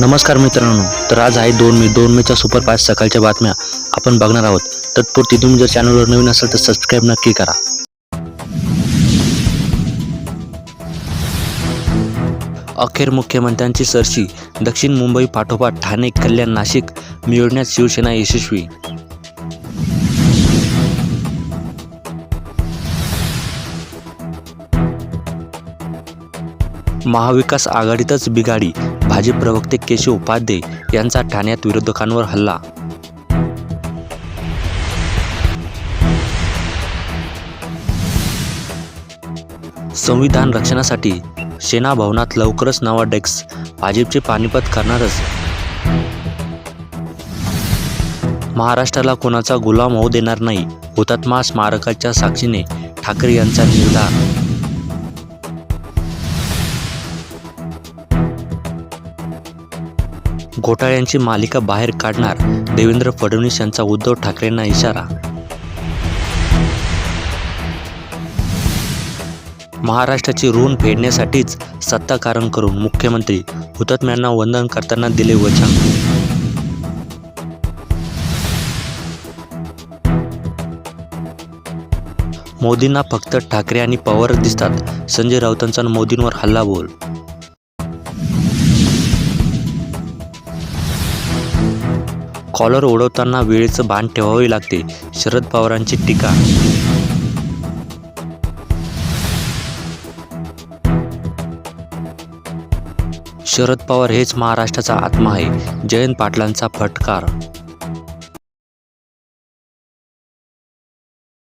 नमस्कार मित्रांनो तर आज आहे दोन मे दोन मेच्या सुपरफास्ट सकाळच्या बातम्या आपण बघणार आहोत. तत्पूर्वी तुम्ही जर चॅनलवर नवीन असाल तर सबस्क्राईब नक्की करा. अखेर मुख्यमंत्र्यांची सरशी दक्षिण मुंबई पाठोपाठ ठाणे कल्याण नाशिक मिळवण्यात शिवसेना यशस्वी महाविकास आघाडीतच बिघाडी. भाजप प्रवक्ते केशव उपाध्ये यांचा ठाण्यात विरोधकांवर हल्ला. संविधान रक्षणासाठी सेना भवनात लवकरच नवा डेस्क. भाजपचे पानिपत करणारच. महाराष्ट्राला कोणाचा गुलाम होऊ देणार नाही हुतात्मा स्मारकाच्या साक्षीने ठाकरे यांचा निर्धार घोटाळ्यांची मालिका बाहेर काढणार देवेंद्र फडणवीस यांचा उद्धव ठाकरेंना इशारा. महाराष्ट्राची ऋण फेडण्यासाठीच सत्ताकारण करून मुख्यमंत्री हुतात्म्यांना वंदन करताना दिले वचन. मोदींना फक्त ठाकरे आणि पवारच दिसतात. संजय राऊतांचा मोदींवर हल्ला बोल कॉलर ओढवताना वेळेचं भान ठेवावे लागते. शरद पवारांची टीका शरद पवार हेच महाराष्ट्राचा आत्मा आहे. जयंत पाटलांचा फटकार